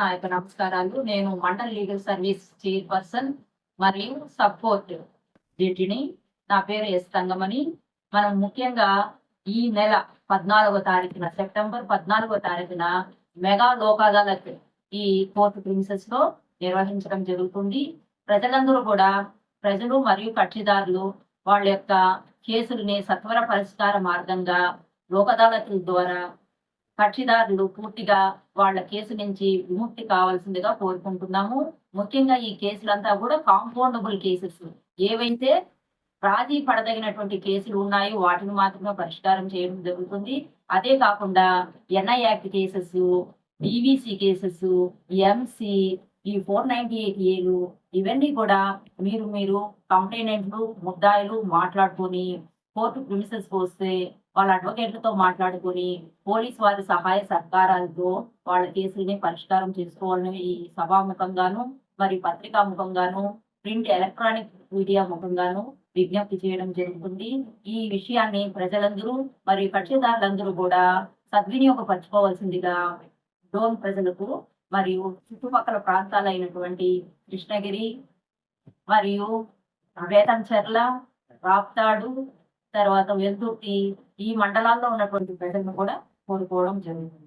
నా యొక్క నమస్కారాలు. నేను మండల్ లీగల్ సర్వీస్ చైర్పర్సన్ మరియు సపోర్ట్ డిటిని నా పేరు ఎస్ తంగమని మనం ముఖ్యంగా ఈ నెల పద్నాలుగో తారీఖున సెప్టెంబర్ పద్నాలుగో తారీఖున మెగా లోక్ అదాలత్ ఈ కోర్టు ప్రిన్సెస్లో నిర్వహించడం జరుగుతుంది. ప్రజలందరూ కూడా ప్రజలు మరియు కక్షిదారులు వాళ్ళ యొక్క కేసుల్ని సత్వర పరిష్కార మార్గంగా లోక్ అదాలతుల ద్వారా కక్షిదారులు పూర్తిగా వాళ్ళ కేసు నుంచి విముక్తి కావాల్సిందిగా కోరుకుంటున్నాము. ముఖ్యంగా ఈ కేసులంతా కూడా కాంపౌండబుల్ కేసెస్. ఏవైతే రాజీ పడదగినటువంటి కేసులు ఉన్నాయో వాటిని మాత్రమే పరిష్కారం చేయడం జరుగుతుంది. అదే కాకుండా NI act cases DVC cases MC ఈ ఫోర్ నైన్టీ ఎయిట్ ఏలు ఇవన్నీ కూడా మీరు మీరు కంప్లైనెంట్లు ముద్దాయిలు మాట్లాడుకొని కోర్టు ప్రిమిసెస్ వస్తే వాళ్ళ అడ్వకేట్లతో మాట్లాడుకొని పోలీస్ వారి సహాయ సహకారాలతో వాళ్ళ కేసుల్ని పరిష్కారం చేసుకోవాలని ఈ సభాముఖంగాను మరి పత్రికాముఖంగాను ప్రింట్ ఎలక్ట్రానిక్ మీడియా ముఖంగాను విజ్ఞప్తి చేయడం జరుగుతుంది. ఈ విషయాన్ని ప్రజలందరూ మరి కక్షిదారులందరూ కూడా సద్వినియోగపరచుకోవాల్సిందిగా డోన్ ప్రజలకు మరియు చుట్టుపక్కల ప్రాంతాలైనటువంటి కృష్ణగిరి మరియు వేతంచెర్ల రాప్తాడు తర్వాత వెల్దుర్తి ఈ మండలాల్లో ఉన్నటువంటి ప్రజలను కూడా కోరుకోవడం జరుగుతుంది.